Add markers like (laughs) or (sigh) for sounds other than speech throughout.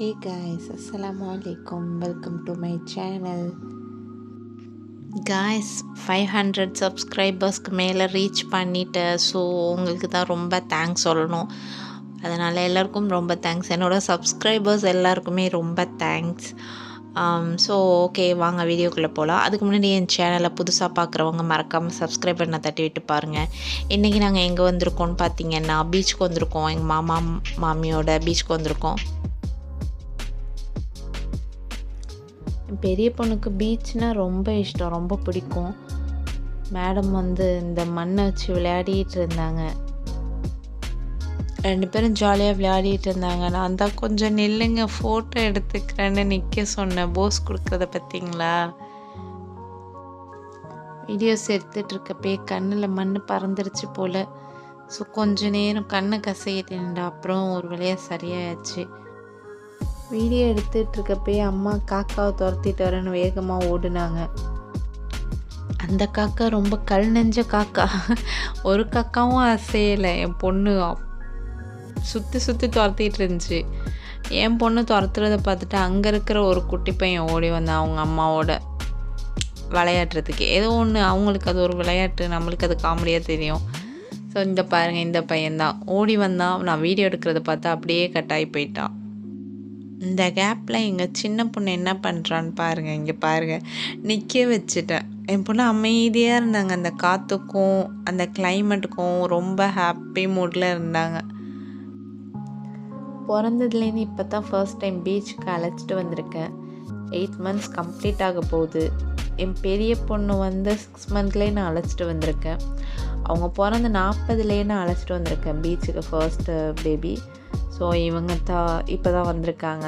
ஹே guys அஸ்லாம் வலைக்கம் welcome to my channel guys five hundred சப்ஸ்கிரைபர்ஸ்க்கு மேலே ரீச் பண்ணிட்டேன் ஸோ உங்களுக்கு தான் ரொம்ப தேங்க்ஸ் சொல்லணும். அதனால் எல்லாருக்கும் ரொம்ப தேங்க்ஸ் என்னோடய சப்ஸ்கிரைபர்ஸ் எல்லாருக்குமே ரொம்ப தேங்க்ஸ் ஸோ ஓகே வாங்க வீடியோக்குள்ளே போகலாம் அதுக்கு முன்னாடி என் சேனலை புதுசாக பார்க்குறவங்க மறக்காமல் சப்ஸ்கிரைப் பண்ண தட்டி விட்டு பாருங்கள் இன்றைக்கி நாங்கள் எங்கே வந்திருக்கோம்னு பார்த்தீங்கன்னா பீச்சுக்கு வந்திருக்கோம். எங்கள் மாமா மாமியோட பீச்சுக்கு வந்திருக்கோம். பெரிய பொண்ணுக்கு பீச்னால் ரொம்ப இஷ்டம் ரொம்ப பிடிக்கும். மேடம் வந்து இந்த மண்ணை வச்சு விளையாடிட்டு இருந்தாங்க. ரெண்டு பேரும் ஜாலியாக விளையாடிட்டு இருந்தாங்க. நான் தான் கொஞ்சம் நில்லுங்க ஃபோட்டோ எடுத்துக்கிறேன்னு நிற்க சொன்னேன் போஸ் கொடுக்குறத பார்த்தீங்களா வீடியோஸ் எடுத்துகிட்டு கண்ணில் மண் பறந்துருச்சு போல். ஸோ கொஞ்ச நேரம் கண்ணை கசையிட்டேன்டா அப்புறம் ஒரு வழியாக சரியாயாச்சு வீடியோ எடுத்துகிட்ருக்கப்பயே அம்மா காக்காவை துரத்திட்டு வரேன்னு வேகமாக ஓடுனாங்க. அந்த காக்கா ரொம்ப கல் நெஞ்ச காக்கா. ஒரு காக்காவும் அசையலை. என் பொண்ணு சுற்றி சுற்றி துரத்திட்டு இருந்துச்சு என் பொண்ணு துரத்துறத பார்த்துட்டு அங்கே இருக்கிற ஒரு குட்டி பையன் ஓடி வந்தான் அவங்க அம்மாவோட விளையாடுறதுக்கு ஏதோ ஒன்று அவங்களுக்கு அது ஒரு விளையாட்டு நம்மளுக்கு அது காமெடியாக தெரியும். ஸோ இந்த பாருங்கள் இந்த பையன்தான். ஓடி வந்தான். நான் வீடியோ எடுக்கிறத பார்த்தா அப்படியே கட்டாயி போயிட்டான். இந்த கேப்பில் எங்கள் சின்ன பொண்ணு என்ன பண்ணுறான்னு பாருங்கள் இங்கே பாருங்கள் நிற்க வச்சுட்டேன் என் பொண்ணு அமைதியாக இருந்தாங்க. அந்த காற்றுக்கும் அந்த கிளைமேட்டுக்கும் ரொம்ப ஹாப்பி மூடில் இருந்தாங்க. பிறந்ததுலேருந்து இப்போ தான் ஃபர்ஸ்ட் டைம் பீச்சுக்கு அழைச்சிட்டு வந்திருக்கேன். எயிட் மந்த்ஸ் கம்ப்ளீட் ஆக போகுது. என் பெரிய பொண்ணு வந்து சிக்ஸ் மந்த்லேயே நான் அழைச்சிட்டு வந்திருக்கேன். அவங்க பிறந்த நாற்பதுலேயே நான் அழைச்சிட்டு வந்திருக்கேன். பீச்சுக்கு ஃபர்ஸ்ட்டு பேபி ஸோ இவங்க தான் இப்போ தான் வந்திருக்காங்க.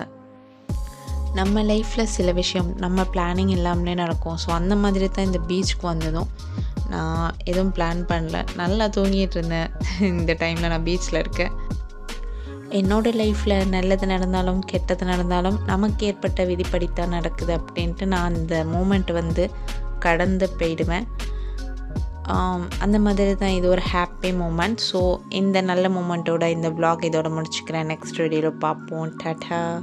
நம்ம லைஃப்பில் சில விஷயம் நம்ம பிளானிங் இல்லாமலே நடக்கும். ஸோ அந்த மாதிரி தான் இந்த பீச்சுக்கு வந்ததும். நான் எதுவும் பிளான் பண்ணல. நல்லா தூங்கிட்டு இருந்தேன். (laughs) இந்த டைமில் நான் பீச்சில் இருக்கேன். என்னோடய லைஃப்பில் நல்லது நடந்தாலும் கெட்டது நடந்தாலும் நமக்கு ஏற்பட்ட விதிப்படித்தான் நடக்குது அப்படின்ட்டு நான் அந்த மூமெண்ட் வந்து கடந்து போயிடுவேன். அந்த மாதிரி தான் இது ஒரு ஹாப்பி மூமெண்ட் ஸோ இந்த நல்ல மூமெண்ட்டோட இந்த ப்ளாக் இதோட முடிச்சுக்கிறேன். நெக்ஸ்ட் வீடியோவில் பார்ப்போம். டாட்டா